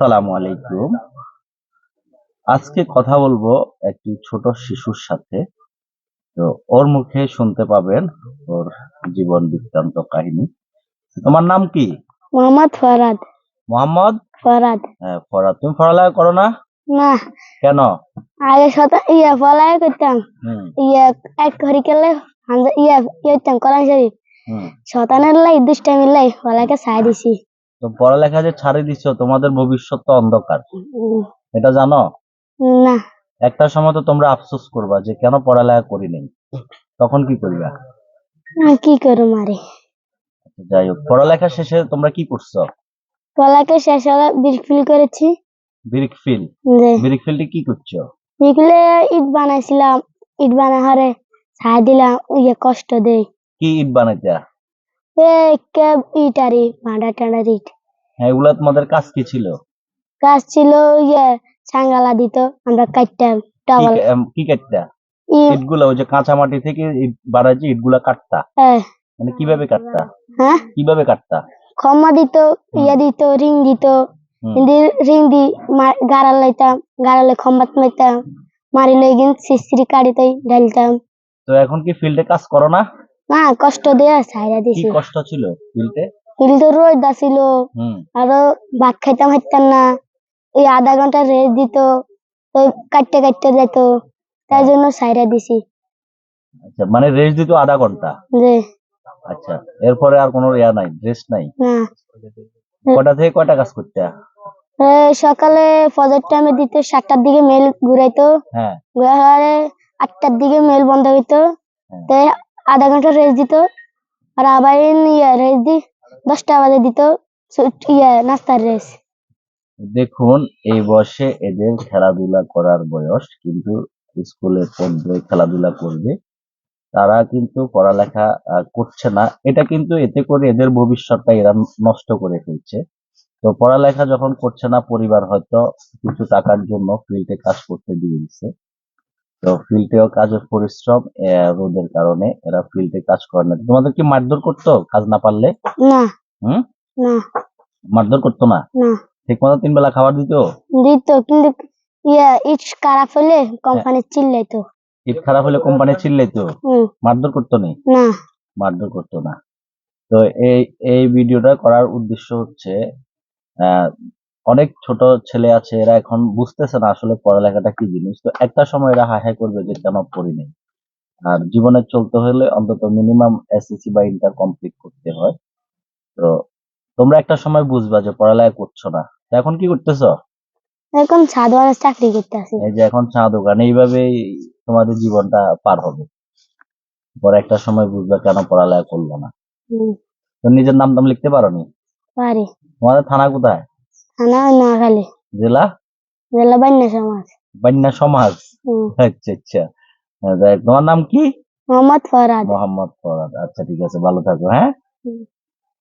আসসালামু আলাইকুম। আজকে কথা বলব একটি ছোট শিশুর সাথে। তো ওর মুখে শুনতে পাবেন ওর জীবন বৃত্তান্ত কাহিনী। তোমার নাম কি? মোহাম্মদ ফরাদ। মোহাম্মদ? ফরাদ। হ্যাঁ, ফরাদ। তুমি পড়ালেখা করো না? না। কেন? আগে শত ইয়ে পলাই করতাম। ইয়ে এক ঘড়ি কেলে হামজা ইয়ে ইয়ে করতাম কোরআন শরীফ। শতানের লাই দুষ্টামির লাই পলাইকে ছাই দিছি। তো পড়ালেখা যে ছাড়ি দিচ্ছ তোমাদের ভবিষ্যৎ তো অন্ধকার। এটা জানো? না। একটা সময় তো তোমরা আফসোস করবা যে কেন পড়ালেখা করি নাই। তখন কি করবা? কি করো মারে? যাই হোক পড়ালেখা শেষে তোমরা কি করছ? পলাইকে শেষ হলে বিরফিল করেছি। Brick feel? ব্রিক ফিল্ডে কি করছ? বিকেলে ইট বানাইছিলাম ইট বানাই হরে ছাই দিলাম ইয়ে কষ্ট দেই। কি ইট বানাইতা? এ কে ইট আরি ভাঁডা টাডার ইট। হ্যাঁ এগুলা তোমাদের কাজ কি ছিল? গাছ ছিল ইয়ে ছাঙ্গালা দিত আমরা কাটতাম কি কি কাটতা? ইটগুলা ওই যে কাঁচা মাটি থেকে ইট বাড়াইছে ইটগুলা কাটতা? এ, মানে কীভাবে কাটতা? হ্যাঁ? কীভাবে কাটতা? ক্ষমা দিত ইয়ে দিত রিং দিত। হুম। হিন্দি রিং দি গাড়া লাইতাম গাড়ালে খম্বাত মাইতাম। মারি লই গিন সিস্ত্রি কাড়িতে ঢালতাম। তো এখন কি ফিল্ডে কাজ করো না? না কষ্ট দিয়ে ছাইরা কি দিছি। কষ্ট ছিল ফিল্ডে? কিন্তু রোদ আসিল হুম। আরও ভাত খাইতাম হাইতাম না। এই আধা ঘণ্টা রেস্ট দিত তো কাটতে কাটতে যেত। তাই জন্য ছাইরা দিছি। আচ্ছা মানে রেস্ট দিত আধা ঘণ্টা? যে আচ্ছা এরপরে আর কোনো ইয়া নাই রেস্ট নাই? না। কটা থেকে কয়টা কাজ করতে? সকালে ফজর টাইমে দিত সাতটার দিকে মেল ঘুরাইতো। হ্যাঁ। ঘুরে আটটার দিকে মেল বন্ধ হইতো। হ্যাঁ। তাই আধা ঘণ্টা রেস্ট দিত। আর আবার রেস্ট দি দশটা বাজে দিত ইয়ে নাস্তার রেস্ট দেখুন, এই বয়সে এদের খেলাধুলা করার বয়স, কিন্তু স্কুলে পড়বে খেলাধুলা করবে, তারা কিন্তু পড়ালেখা করছে না। এটা কিন্তু এতে করে এদের ভবিষ্যৎটা এরা নষ্ট করে ফেলছে। তো পড়ালেখা যখন করছে না, পরিবার হয়তো কিছু টাকার জন্য ফিল্ডে কাজ করতে দিয়ে দিচ্ছে। তো ফিল্ডেও কাজের পরিশ্রম রোদের কারণে এরা ফিল্ডে কাজ করে না। তোমাদের কি মারধর করতো কাজ না পারলে? না। হুম? না। মারধর করতো না? ঠিক মতো তিন বেলা খাবার দিত? দিত কিন্তু ইয়ে ইট খারাপ হলে কোম্পানি চিল্লাইতো। ইট খারাপ হলে কোম্পানি চিল্লাইতো? মারধর করতো না? না। মারধর করতো না। তো এই এই ভিডিওটা করার উদ্দেশ্য হচ্ছে আহ, অনেক ছোট ছেলে আছে এরা এখন বুঝতেছে না আসলে পড়ালেখাটা কি জিনিস। তো একটা সময় এরা হাই হাই করবে যে কেন পড়ি নাই? আর জীবনে চলতে হলে অন্তত মিনিমাম এসএসসি বা ইন্টার কমপ্লিট করতে হয়। তো তোমরা একটা সময় বুঝবা যে পড়ালেখা করছ না। তো এখন কি করতেছো? এখন সাধারণ চাকরি করতে আসি এই যে এখন চা দোকান এইভাবেই তোমাদের জীবনটা পার হবে। পরে একটা সময় বুঝবা কেন পড়ালেখা করল না। তো নিজের নাম টাম লিখতে পারো নি পারি। তোমাদের থানা কোথায়? থানা নোয়াখালী। জেলা? জেলা বান্যা সমাজ। বান্যা সমাজ? আচ্ছা আচ্ছা। তোমার নাম কি? মোহাম্মদ ফরাদ। মোহাম্মদ ফরাদ। আচ্ছা ঠিক আছে ভালো থাকো হ্যাঁ।